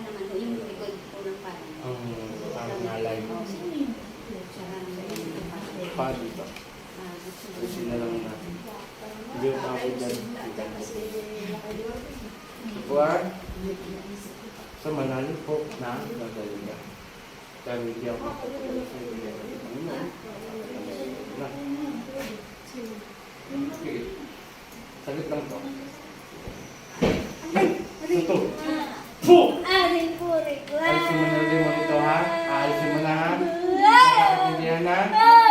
parang naman ho, yung likod po ng parang. Ang parang alay. Pa dito. Kasi na lang natin. Hindi ko ako dyan. Kapuan? Sa manalig po na nagaling ka. Dahil hindi ako Okay. Sagot lang po. 不。Alisin mo na rin mo ito ha. Alisin mo na ha. Nakakaintindihan na.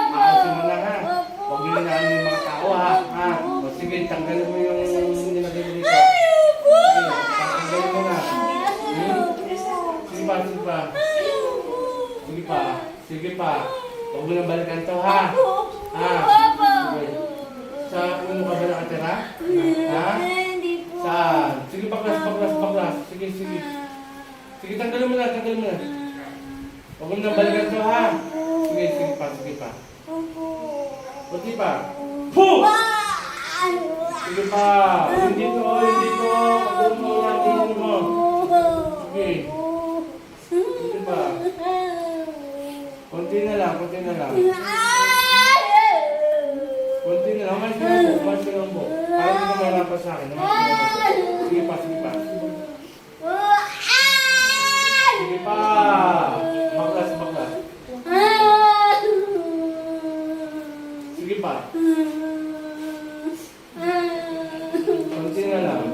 Alisin mo na ha. Huwag na yung mga tao ha. ha. O sige, tanggalin mo yung nilagay mo dito. Sige, tanggalin mo na. Hmm? Sige pa, sige pa. Sige pa. Sige pa. Huwag mo na balikan to ha. Ha? Sige. Sa puno ka ba nakatira? Ha? Saan? Sige, baklas, baklas, baklas. Sige, sige. Sige, tanggalin mo na, tanggalin mo na. Huwag mo na balikan to ha. Sige, sige pa, sige pa. Sige pa. Puh! Sige pa. Hindi to, hindi to. Pagod mo yan, tingin mo. Sige. Sige pa. Konti na lang, konti na lang. Konti na lang. Mas na po, mas na po. Para hindi ka mahirapan sa akin. Mas na po. Sige pa, sige pa. Sige pa. Baklas, baklas. Sige pa. Konti na lang.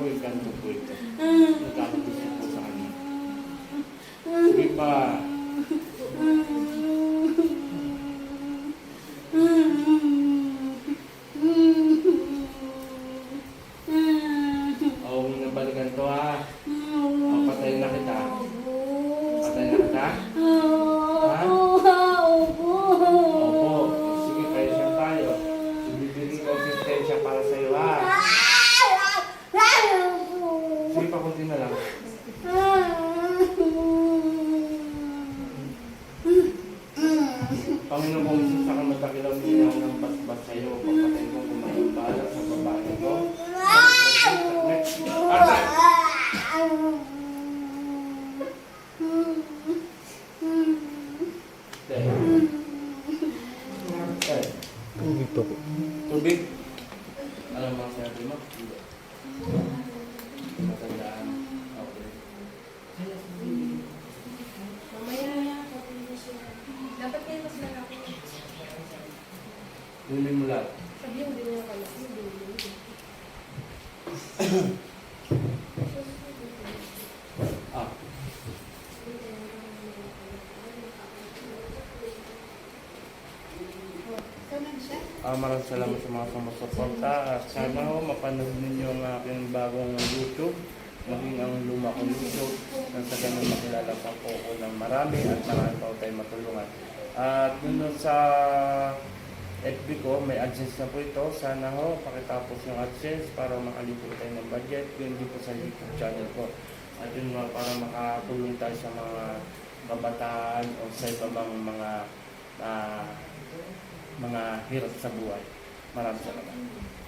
Yung kanto po ito. Nagkakagusto po sa kanya. Sige pa. O, huwag mo na balikan to ha. O, patayin na kita. Patayin na kita. Opo. Sige, kayo siya tayo. Ibibigay ko ang sistensya para sa iyo ha. Sige pa, konti na lang. Panginoon kong sa kamatakilaw niya ng basbas sa iyo. Pagpatay mo kumain bala sa babae ko. Tubig po. Tubig. Alam mo ang sinabi mo? Hindi. Inumin mo lahat. Sabi mo din niya pala. Hindi mo Ah. Ah, maraming salamat sa mga sumusuporta at sana ho mapanood ninyo ang aking bagong YouTube maging ang luma kong YouTube nang sa ganun makilala pa po ako ng marami at marami pa tayo matulungan. At dun sa FB ko, may AdSense na po ito. Sana ho, pakitapos yung AdSense para makalipot tayo ng budget. Yun din po sa YouTube channel ko. At yun nga, para makatulong tayo sa mga kabataan o sa iba bang mga ah, mga hirap sa buhay. Maraming salamat.